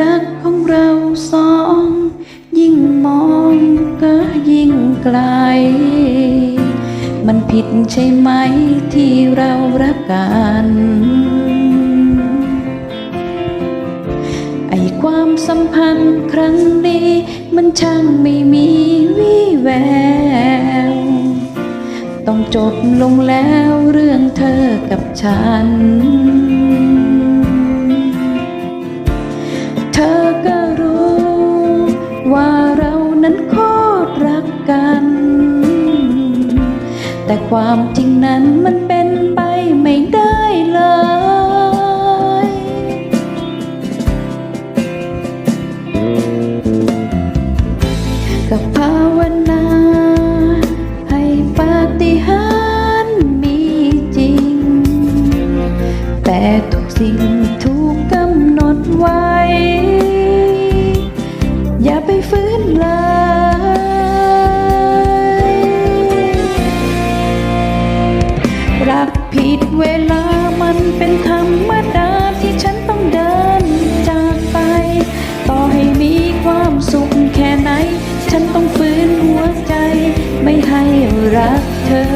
รักของเราสอง ยิ่งมองก็ยิ่งไกล มันผิดใช่ไหมที่เรารักกัน ไอความสัมพันธ์ครั้งนี้ มันช่างไม่มีวี่แวว ต้องจบลงแล้วเรื่องเธอกับฉัน แต่ความจริงนั้นมันเป็นไปไม่ได้ ผิดเวลามันเป็นธรรมดาที่ฉันต้องเดินจากไป ต่อให้มีความสุขแค่ไหน ฉันต้องฝืนหัวใจ ไม่ให้รักเธอ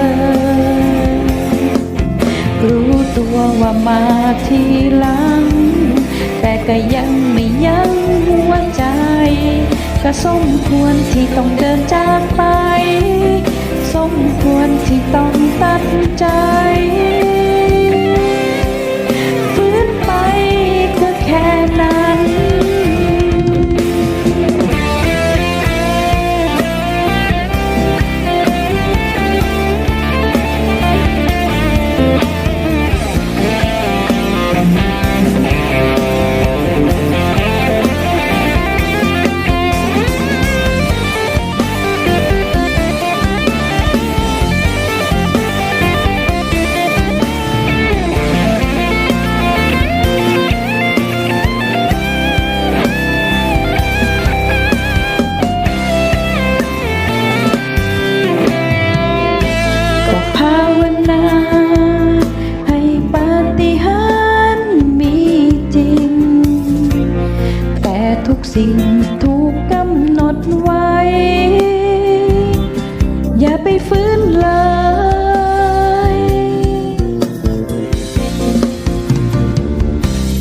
รู้ตัวว่ามาทีหลัง แต่ก็ยังไม่ยั้งหัวใจ ก็สมควรที่ต้องเดินจากไป สมควรที่ต้องตัดใจาวนาให้ปาฏิหาริย์มีจริง แต่ทุกสิ่งถูกกำหนดไว้ อย่าไปฟื้นเลย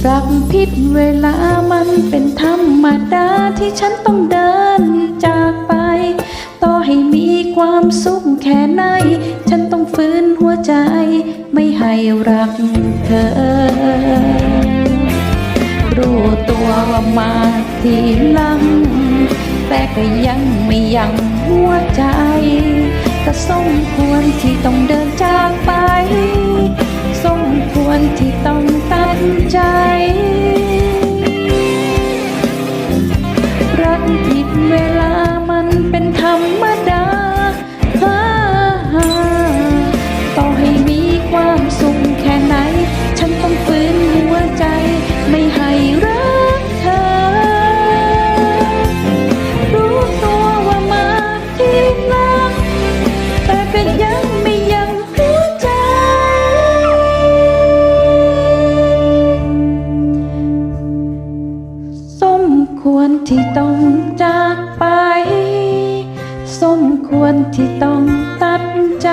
ปรักผิดเวลามันเป็นธรรมดาที่ฉันต้องเดินจากไป ต่อให้มีความสุขแค่ไหน นหัวใจไม่ให้รักเธอ รู้ตัวว่ามาทีหลัง แต่ก็ยังไม่ยังหัวใจ ก็สมควรที่ต้องเดินจากไป สมควรที่ต้องตัดใจ ควรที่ต้องจากไป สมควรที่ต้องตัดใจ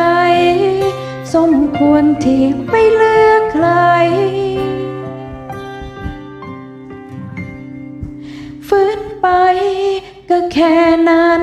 สมควรที่ไม่เลือกใคร ฟื้นไปก็แค่นั้น